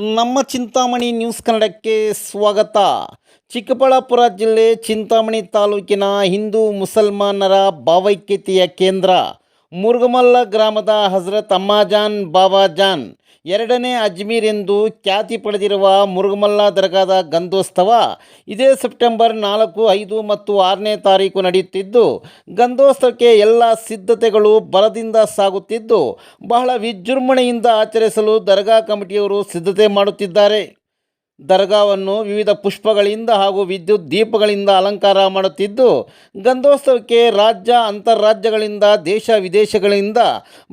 ನಮ್ಮ ಚಿಂತಾಮಣಿ ನ್ಯೂಸ್ ಕನ್ನಡಕ್ಕೆ ಸ್ವಾಗತ. ಚಿಕ್ಕಬಳ್ಳಾಪುರ ಜಿಲ್ಲೆ ಚಿಂತಾಮಣಿ ತಾಲೂಕಿನ ಹಿಂದೂ ಮುಸಲ್ಮಾನರ ಭಾವೈಕ್ಯತೆಯ ಕೇಂದ್ರ ಮುರುಗಮಲ್ಲ ಗ್ರಾಮದ ಹಜರತ್ ಅಮ್ಮಾಜಾನ್ ಬಾಬಾಜಾನ್ ಎರಡನೇ ಅಜ್ಮೀರ್ ಎಂದು ಖ್ಯಾತಿ ಪಡೆದಿರುವ ಮುರುಗಮಲ್ಲ ದರ್ಗಾದ ಗಂಧೋತ್ಸವ ಇದೇ ಸೆಪ್ಟೆಂಬರ್ ನಾಲ್ಕು, ಐದು ಮತ್ತು ಆರನೇ ತಾರೀಕು ನಡೆಯುತ್ತಿದ್ದು, ಗಂಧೋತ್ಸವಕ್ಕೆ ಎಲ್ಲ ಸಿದ್ಧತೆಗಳು ಬಲದಿಂದ ಸಾಗುತ್ತಿದ್ದು, ಬಹಳ ವಿಜೃಂಭಣೆಯಿಂದ ಆಚರಿಸಲು ದರ್ಗಾ ಕಮಿಟಿಯವರು ಸಿದ್ಧತೆ ಮಾಡುತ್ತಿದ್ದಾರೆ. ದರ್ಗಾವನ್ನು ವಿವಿಧ ಪುಷ್ಪಗಳಿಂದ ಹಾಗೂ ವಿದ್ಯುತ್ ದೀಪಗಳಿಂದ ಅಲಂಕಾರ ಮಾಡುತ್ತಿದ್ದು, ಗಂಧೋತ್ಸವಕ್ಕೆ ರಾಜ್ಯ ಅಂತಾರಾಜ್ಯಗಳಿಂದ ದೇಶ ವಿದೇಶಗಳಿಂದ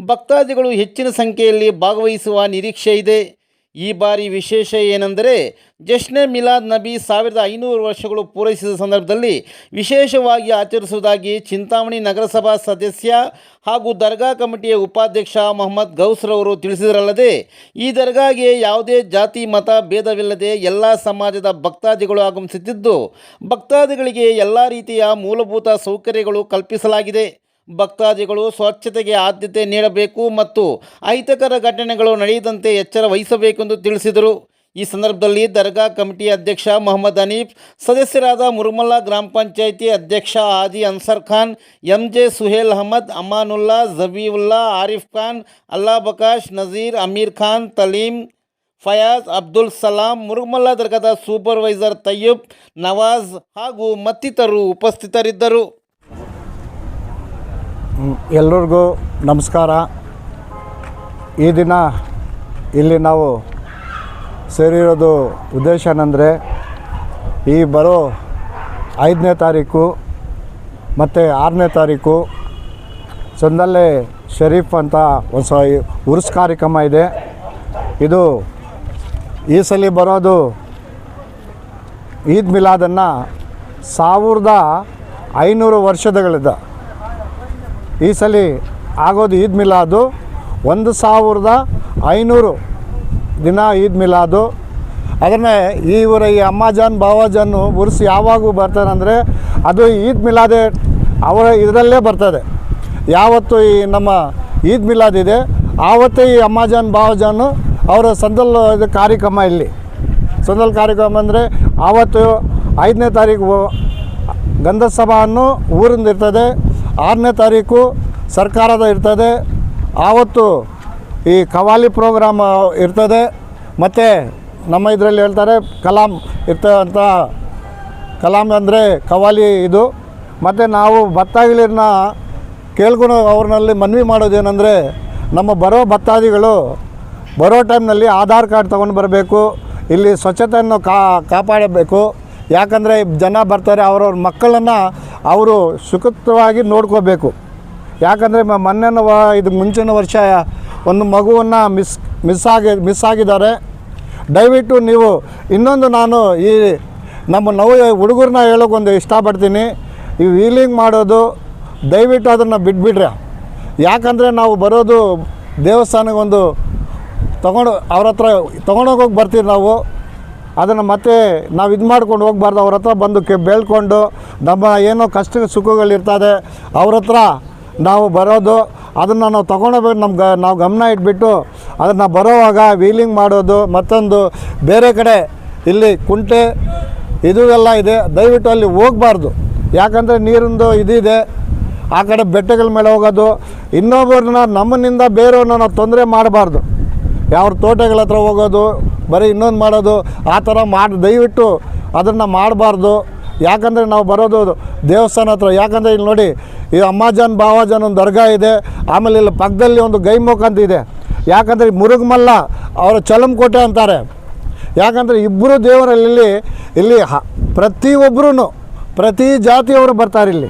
ಭಕ್ತಾದಿಗಳು ಹೆಚ್ಚಿನ ಸಂಖ್ಯೆಯಲ್ಲಿ ಭಾಗವಹಿಸುವ ನಿರೀಕ್ಷೆ ಇದೆ ಈ ಬಾರಿ ವಿಶೇಷ ಏನೆಂದರೆ ಜಶ್ನೆ ಮಿಲಾದ್ ನಬಿ ಸಾವಿರದ ಐನೂರು ವರ್ಷಗಳು ಪೂರೈಸಿದ ಸಂದರ್ಭದಲ್ಲಿ ವಿಶೇಷವಾಗಿ ಆಚರಿಸುವುದಾಗಿ ಚಿಂತಾಮಣಿ ನಗರಸಭಾ ಸದಸ್ಯ ಹಾಗೂ ದರ್ಗಾ ಕಮಿಟಿಯ ಉಪಾಧ್ಯಕ್ಷ ಮೊಹಮ್ಮದ್ ಗೌಸ್ರವರು ತಿಳಿಸಿದರಲ್ಲದೆ, ಈ ದರ್ಗಾಗೆ ಯಾವುದೇ ಜಾತಿ, ಮತ, ಭೇದವಿಲ್ಲದೆ ಎಲ್ಲ ಸಮಾಜದ ಭಕ್ತಾದಿಗಳು ಆಗಮಿಸುತ್ತಿದ್ದು, ಭಕ್ತಾದಿಗಳಿಗೆ ಎಲ್ಲ ರೀತಿಯ ಮೂಲಭೂತ ಸೌಕರ್ಯಗಳು ಕಲ್ಪಿಸಲಾಗಿದೆ. ಭಕ್ತಾದಿಗಳು ಸ್ವಚ್ಛತೆಗೆ ಆದ್ಯತೆ ನೀಡಬೇಕು ಮತ್ತು ಅಹಿತಕರ ಘಟನೆಗಳು ನಡೆಯದಂತೆ ಎಚ್ಚರ ವಹಿಸಬೇಕೆಂದು ತಿಳಿಸಿದರು. ಈ ಸಂದರ್ಭದಲ್ಲಿ ದರ್ಗಾ ಕಮಿಟಿ ಅಧ್ಯಕ್ಷ ಮೊಹಮ್ಮದ್ ಅನೀಫ್ ಸದಸ್ಯರಾದ ಮುರುಮಲ್ಲ ಗ್ರಾಮ ಪಂಚಾಯಿತಿ ಅಧ್ಯಕ್ಷ ಆದಿ ಅನ್ಸರ್ ಖಾನ್ ಎಂ ಜೆ ಸುಹೇಲ್ ಅಹಮದ್, ಅಮಾನುಲ್ಲಾ ಜಬೀವುಲ್ಲಾ, ಆರಿಫ್ ಖಾನ್ ಅಲ್ಲಾ ಬಕಾಶ್, ನಜೀರ್ ಅಮೀರ್ ಖಾನ್, ತಲೀಂ ಫಯಾಜ್ ಅಬ್ದುಲ್ ಸಲಾಂ, ಮುರುಮಲ್ಲ ದರ್ಗಾದ ಸೂಪರ್ವೈಸರ್ ತಯ್ಯುಬ್ ನವಾಜ್ ಹಾಗೂ ಮತ್ತಿತರರು ಉಪಸ್ಥಿತರಿದ್ದರು. ಎಲ್ರಿಗೂ ನಮಸ್ಕಾರ. ಈ ದಿನ ಇಲ್ಲಿ ನಾವು ಸೇರಿರೋದು ಉದ್ದೇಶ ಏನಂದರೆ, ಈ ಬರೋ ಐದನೇ ತಾರೀಕು ಮತ್ತು ಆರನೇ ತಾರೀಕು ಚಂದಲ್ಲೇ ಶರೀಫ್ ಅಂತ ಒಂದು ಉರ್ಸ್ ಕಾರ್ಯಕ್ರಮ ಇದೆ. ಇದು ಈ ಸಲ ಬರೋದು ಈದ್ ಮಿಲಾದನ್ನು ಸಾವಿರದ ಐನೂರು ವರ್ಷದಗಳಿಂದ ಈ ಸಲ ಆಗೋದು ಈದ್ ಮಿಲಾದು. ಒಂದು ಸಾವಿರದ ಐನೂರು ದಿನ ಈದ್ ಮಿಲಾದು. ಅದನ್ನೇ ಇವರ ಈ ಅಮ್ಮಾಜಾನ್ ಬಾವಾಜಾನು ಉರ್ಸ್ ಯಾವಾಗ ಬರ್ತಾರಂದರೆ ಅದು ಈದ್ ಮಿಲಾದೆ ಅವರ ಇದರಲ್ಲೇ ಬರ್ತದೆ. ಯಾವತ್ತು ಈ ನಮ್ಮ ಈದ್ ಮಿಲಾದ್ ಇದೆ, ಆವತ್ತೇ ಈ ಅಮ್ಮಾಜಾನ್ ಬಾವಾಜಾನು ಅವರ ಸಂದಲ್ ಕಾರ್ಯಕ್ರಮ ಇಲ್ಲಿ. ಸಂದಲ್ ಕಾರ್ಯಕ್ರಮ ಅಂದರೆ ಆವತ್ತು ಐದನೇ ತಾರೀಕು ಗಂಧಸಭಾವನ್ನು ಊರಿಂದ ಇರ್ತದೆ. ಆರನೇ ತಾರೀಕು ಸರ್ಕಾರದ ಇರ್ತದೆ. ಆವತ್ತು ಈ ಕವಾಲಿ ಪ್ರೋಗ್ರಾಮ್ ಇರ್ತದೆ. ಮತ್ತು ನಮ್ಮ ಇದರಲ್ಲಿ ಹೇಳ್ತಾರೆ ಕಲಾಂ ಇರ್ತಂಥ ಕಲಾಂ ಅಂದರೆ ಕವಾಲಿ ಇದು. ಮತ್ತು ನಾವು ಭತ್ತಾಗಿಲಿನ ಕೇಳ್ಕೊಂಡು ಅವ್ರನ್ನಲ್ಲಿ ಮನವಿ ಮಾಡೋದೇನೆಂದರೆ ನಮ್ಮ ಬರೋ ಭತ್ತಾದಿಗಳು ಬರೋ ಟೈಮ್ನಲ್ಲಿ ಆಧಾರ್ ಕಾರ್ಡ್ ತೊಗೊಂಡು ಬರಬೇಕು. ಇಲ್ಲಿ ಸ್ವಚ್ಛತೆಯನ್ನು ಕಾಪಾಡಬೇಕು. ಯಾಕಂದರೆ ಜನ ಬರ್ತಾರೆ, ಅವ್ರವ್ರ ಮಕ್ಕಳನ್ನು ಅವರು ಸುಖಿತವಾಗಿ ನೋಡ್ಕೋಬೇಕು. ಯಾಕಂದರೆ ಮೊನ್ನೆನ ಇದು ಮುಂಚಿನ ವರ್ಷ ಒಂದು ಮಗುವನ್ನು ಮಿಸ್ ಮಿಸ್ ಆಗಿ, ಮಿಸ್ ಆಗಿದ್ದಾರೆ. ದಯವಿಟ್ಟು ನೀವು ಇನ್ನೊಂದು ನಾನು ಈ ನಮ್ಮ ನೋವು ಹುಡುಗರನ್ನ ಹೇಳೋಕ್ಕೊಂದು ಇಷ್ಟಪಡ್ತೀನಿ. ಈ ವೀಲಿಂಗ್ ಮಾಡೋದು, ದಯವಿಟ್ಟು ಅದನ್ನು ಬಿಟ್ಬಿಡ್ರಿ. ಯಾಕಂದರೆ ನಾವು ಬರೋದು ದೇವಸ್ಥಾನಕ್ಕೊಂದು ತೊಗೊಂಡು, ಅವ್ರ ಹತ್ರ ತೊಗೊಂಡೋಗೋಗಿ ಬರ್ತೀವಿ ನಾವು. ಅದನ್ನು ಮತ್ತೆ ನಾವು ಇದು ಮಾಡ್ಕೊಂಡು ಹೋಗ್ಬಾರ್ದು. ಅವ್ರ ಹತ್ರ ಬಂದು ಕೆ, ಬೇಳ್ಕೊಂಡು ನಮ್ಮ ಏನೋ ಕಷ್ಟ ಸುಖಗಳಿರ್ತದೆ ಅವ್ರ ಹತ್ರ ನಾವು ಬರೋದು, ಅದನ್ನು ನಾವು ತೊಗೊಂಡೋಗ್ಬೇಕು. ನಮ್ಮ ಗ ನಾವು ಗಮನ ಇಟ್ಬಿಟ್ಟು ಅದನ್ನು ಬರೋವಾಗ ವೀಲಿಂಗ್ ಮಾಡೋದು, ಮತ್ತೊಂದು ಬೇರೆ ಕಡೆ ಇಲ್ಲಿ ಕುಂಟೆ ಇದು ಎಲ್ಲ ಇದೆ. ದಯವಿಟ್ಟು ಅಲ್ಲಿ ಹೋಗಬಾರ್ದು. ಯಾಕಂದರೆ ನೀರಿಂದು ಇದಿದೆ. ಆ ಕಡೆ ಬೆಟ್ಟಗಳ ಮೇಲೆ ಹೋಗೋದು. ಇನ್ನೊಬ್ಬರನ್ನ ನಮ್ಮನಿಂದ ಬೇರೆಯವ್ರನ್ನ ನಾವು ತೊಂದರೆ ಮಾಡಬಾರ್ದು. ಯಾವ ತೋಟಗಳ ಹತ್ರ ಹೋಗೋದು, ಬರೀ ಇನ್ನೊಂದು ಮಾಡೋದು, ಆ ಥರ ಮಾಡಿ, ದಯವಿಟ್ಟು ಅದನ್ನು ಮಾಡಬಾರ್ದು. ಯಾಕಂದರೆ ನಾವು ಬರೋದು ದೇವಸ್ಥಾನ ಹತ್ರ. ಯಾಕಂದರೆ ಇಲ್ಲಿ ನೋಡಿ, ಈ ಅಮ್ಮಾಜಾನ್, ಬಾವಾಜಾನ್ ಒಂದು ದರ್ಗಾ ಇದೆ. ಆಮೇಲೆ ಇಲ್ಲಿ ಪಕ್ಕದಲ್ಲಿ ಒಂದು ಗೈಮುಖ ಅಂತ ಇದೆ. ಯಾಕಂದರೆ ಮುರುಗಮಲ್ಲ ಅವರ ಚಲಂಕೋಟೆ ಅಂತಾರೆ. ಯಾಕಂದರೆ ಇಬ್ಬರು ದೇವರಲ್ಲಿ ಇಲ್ಲಿ ಹ ಪ್ರತಿಯೊಬ್ಬರೂ ಪ್ರತಿ ಜಾತಿಯವರು ಬರ್ತಾರೆ ಇಲ್ಲಿ.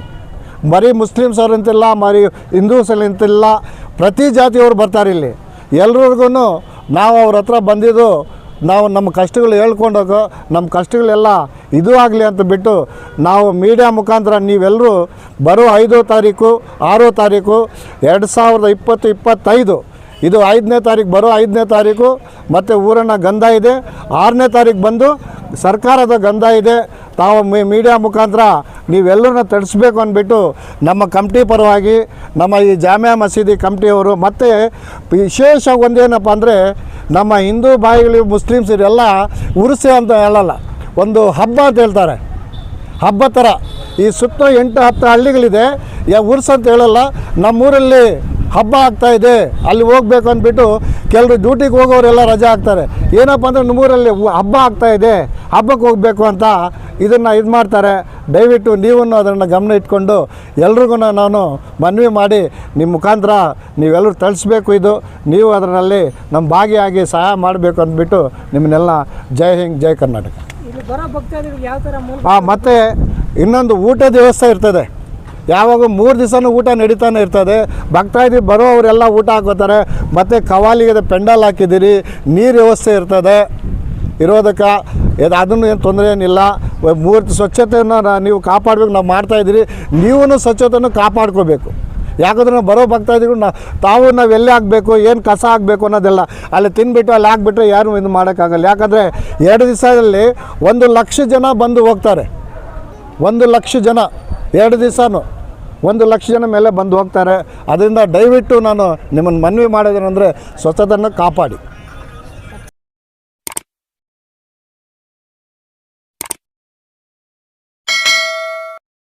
ಬರೀ ಮುಸ್ಲಿಮ್ಸ್ ಅವ್ರು ಅಂತಿಲ್ಲ, ಮರಿ ಹಿಂದೂಸಲ್ಲಿ ಅಂತಿಲ್ಲ, ಪ್ರತಿ ಜಾತಿಯವರು ಬರ್ತಾರೆ ಇಲ್ಲಿ. ಎಲ್ರಿಗೂ ನಾವು ಅವ್ರ ಹತ್ರ ಬಂದಿದ್ದು, ನಾವು ನಮ್ಮ ಕಷ್ಟಗಳು ಹೇಳ್ಕೊಂಡೋಗೋ, ನಮ್ಮ ಕಷ್ಟಗಳೆಲ್ಲ ಇದು ಆಗಲಿ ಅಂತ ಬಿಟ್ಟು ನಾವು ಮೀಡಿಯಾ ಮುಖಾಂತರ ನೀವೆಲ್ಲರೂ ಬರೋ ಐದೋ ತಾರೀಕು, ಆರೋ ತಾರೀಕು, ಎರಡು ಸಾವಿರದ ಇಪ್ಪತ್ತು ಇಪ್ಪತ್ತೈದು, ಇದು ಐದನೇ ತಾರೀಕು, ಬರೋ ಐದನೇ ತಾರೀಕು, ಮತ್ತು ಊರನ್ನ ಗಂಧ ಇದೆ, ಆರನೇ ತಾರೀಕು ಬಂದು ಸರ್ಕಾರದ ಗಂಧ ಇದೆ. ತಾವು ಮೀ ಮೀಡಿಯಾ ಮುಖಾಂತರ ನೀವೆಲ್ಲರನ್ನ ತಡಿಸ್ಬೇಕು ಅಂದ್ಬಿಟ್ಟು ನಮ್ಮ ಕಮಿಟಿ ಪರವಾಗಿ ನಮ್ಮ ಈ ಜಾಮಿಯಾ ಮಸೀದಿ ಕಮಿಟಿಯವರು ಮತ್ತು ವಿಶೇಷ ಒಂದೇನಪ್ಪ ಅಂದರೆ ನಮ್ಮ ಹಿಂದೂ ಬಾಯಿಗಳು ಮುಸ್ಲಿಮ್ಸ್ ಇವರೆಲ್ಲ ಉರುಸೆ ಅಂತ ಹೇಳಲ್ಲ. ಒಂದು ಹಬ್ಬ ಅಂತ ಹೇಳ್ತಾರೆ. ಹಬ್ಬ ಥರ ಈ ಸುತ್ತ ಎಂಟು ಹತ್ತು ಹಳ್ಳಿಗಳಿದೆ. ಯಾ ಉರ್ಸ ಅಂತ ಹೇಳಲ್ಲ. ನಮ್ಮೂರಲ್ಲಿ ಹಬ್ಬ ಆಗ್ತಾ ಇದೆ. ಅಲ್ಲಿ ಹೋಗ್ಬೇಕು ಅಂದ್ಬಿಟ್ಟು ಕೆಲವರು ಡ್ಯೂಟಿಗೆ ಹೋಗೋರೆಲ್ಲ ರಜೆ ಹಾಕ್ತಾರೆ. ಏನಪ್ಪ ಅಂದರೆ ನಮ್ಮೂರಲ್ಲಿ ಹಬ್ಬ ಆಗ್ತಾ ಇದೆ. ಹಬ್ಬಕ್ಕೆ ಹೋಗಬೇಕು ಅಂತ ಇದನ್ನು ಇದು ಮಾಡ್ತಾರೆ. ದಯವಿಟ್ಟು ನೀವು ಅದನ್ನು ಗಮನ ಇಟ್ಕೊಂಡು ಎಲ್ರಿಗೂ ನಾನು ಮನವಿ ಮಾಡಿ ನಿಮ್ಮ ಮುಖಾಂತರ ನೀವೆಲ್ಲರೂ ತಳಿಸ್ಬೇಕು ಇದು. ನೀವು ಅದರಲ್ಲಿ ನಮ್ಮ ಭಾಗಿಯಾಗಿ ಸಹಾಯ ಮಾಡಬೇಕು ಅಂದ್ಬಿಟ್ಟು ನಿಮ್ಮನ್ನೆಲ್ಲ ಜೈ ಹಿಂಗ್ ಜೈ ಕರ್ನಾಟಕ. ಹಾಂ ಮತ್ತು ಇನ್ನೊಂದು ಊಟದ ವ್ಯವಸ್ಥೆ ಇರ್ತದೆ. ಯಾವಾಗ ಮೂರು ದಿವಸನೂ ಊಟ ನಡೀತಾನೆ ಇರ್ತದೆ. ಭಕ್ತಾದಿ ಬರೋವರೆಲ್ಲ ಊಟ ಹಾಕೋತಾರೆ ಮತ್ತು ಕವಾಲಿಗೆ ಪೆಂಡಲ್ ಹಾಕಿದ್ದೀರಿ, ನೀರು ವ್ಯವಸ್ಥೆ ಇರ್ತದೆ. ಇರೋದಕ್ಕೆ ಇದು ಅದನ್ನು ಏನು ತೊಂದರೆ ಏನಿಲ್ಲ. ಮೂರ್ತಿ ಸ್ವಚ್ಛತೆಯನ್ನು ನೀವು ಕಾಪಾಡಬೇಕು, ನಾವು ಮಾಡ್ತಾಯಿದ್ದೀರಿ ನೀವೂ ಸ್ವಚ್ಛತೆಯನ್ನು ಕಾಪಾಡ್ಕೋಬೇಕು ಯಾಕಂದ್ರೆ ನಾವು ಬರೋ ಭಕ್ತಾದಿಗಳು ನಾ ತಾವು ನಾವು ಎಲ್ಲಿ ಹಾಕಬೇಕು, ಏನು ಕಸ ಹಾಕಬೇಕು ಅನ್ನೋದೆಲ್ಲ ಅಲ್ಲಿ ತಿನ್ಬಿಟ್ಟು ಅಲ್ಲಿ ಹಾಕ್ಬಿಟ್ರೆ ಯಾರು ಇದು ಮಾಡೋಕ್ಕಾಗಲ್ಲ. ಯಾಕಂದರೆ ಎರಡು ದಿವಸದಲ್ಲಿ ಒಂದು ಲಕ್ಷ ಜನ ಬಂದು ಹೋಗ್ತಾರೆ. ಒಂದು ಲಕ್ಷ ಜನ ಎರಡು ದಿವಸನೂ. ಒಂದು ಲಕ್ಷ ಜನ ಮೇಲೆ ಬಂದು ಹೋಗ್ತಾರೆ. ಅದರಿಂದ ದಯವಿಟ್ಟು ನಾನು ನಿಮ್ಮನ್ನು ಮನವಿ ಮಾಡೋದೇನೆಂದರೆ ಸ್ವಚ್ಛತೆಯನ್ನು ಕಾಪಾಡಿ.